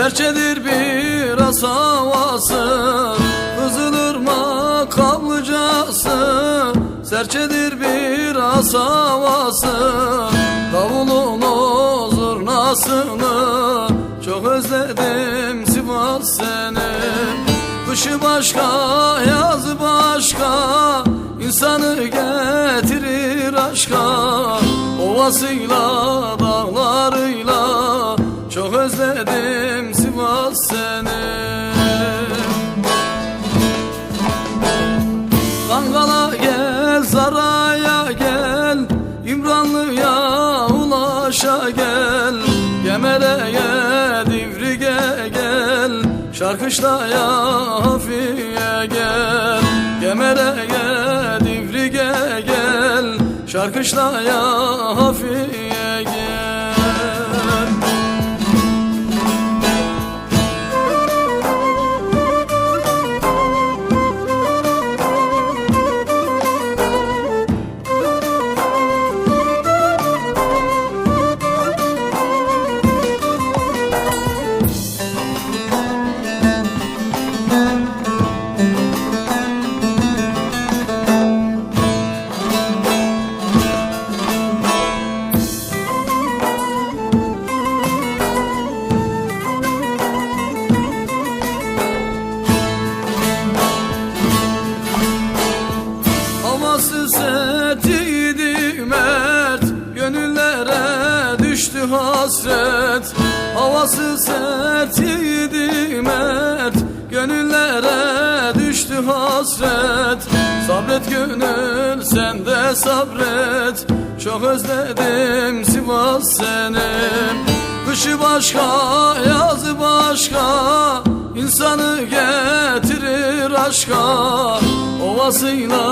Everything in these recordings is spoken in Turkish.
Serçedir biraz havası Kızılırmak kavlıcası Serçedir biraz havası Davulun o zurnasını. Çok özledim Sivas seni. Kışı başka yazı başka insanı getirir aşka. Ovasıyla dağlarıyla çok özledim Sivas seni. Kangal'a gel, Saray'a gel. İmranlı'ya ulaşa gel. Gemere'ye, Divrik'e gel. Şarkışla'ya, Hafiye gel. Gemere'ye, Divrik'e gel. Şarkışla'ya, Hafiye gel hasret Havası sertiydi mert. Gönüllere düştü hasret. Sabret gönül sen de sabret. Çok özledim Sivas seni. Kışı başka yazı başka. İnsanı getirir aşka. Ovasıyla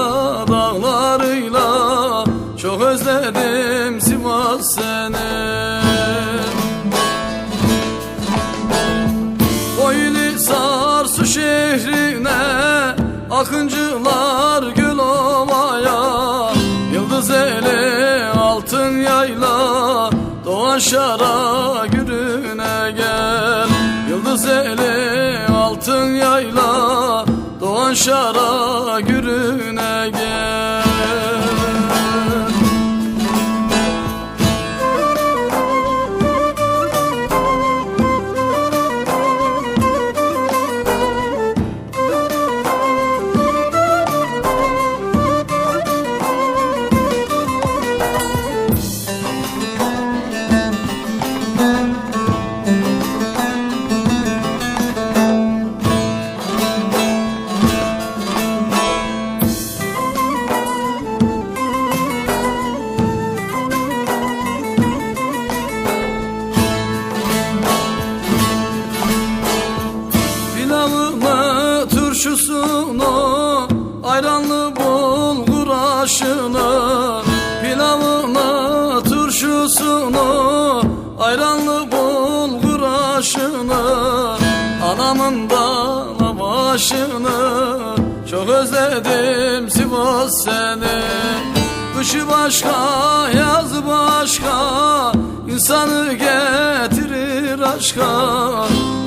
dağlarıyla. Çok özledim Sivas seni Akıncılar gül ovaya Yıldız eli altın yayla. Doğan şara gürüne gel Yıldız eli altın yayla. Doğan şara gürüne gel turşusunu, ayranlı bulgur aşını Anamın da başını. Çok özledim Sivas seni. Kışı başka, yazı başka İnsanı getirir aşka.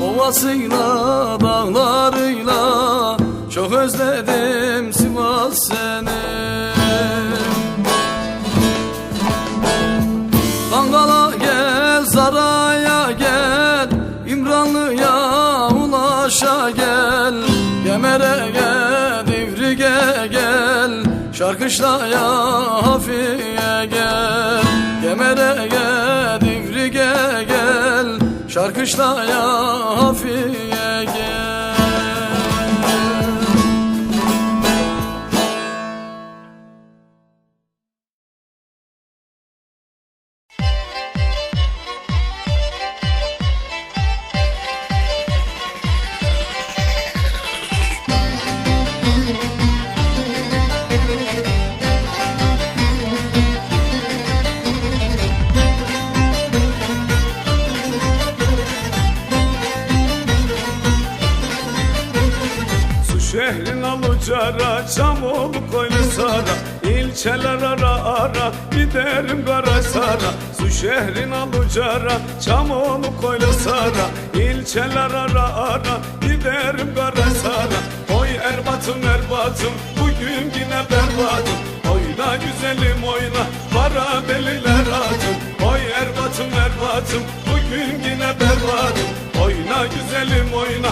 Ovasıyla, dağlarıyla Çok özledim gel Şarkışla'ya, Hafiye gel Gemere'ye, Divrik'e gel Şarkışla'ya, Hafiye gel Şehrin alucara Çamol koylu sara. İlçeler ara ara Giderim kara sara. Su şehrin alucara Çamol koylu sara. İlçeler ara ara Giderim kara sara. Oy Erbat'ım Erbat'ım Bugün yine berbatım. Oyna güzelim oyna Para deliler atım. Oy Erbat'ım Erbat'ım Bugün yine berbatım. Oyna güzelim oyna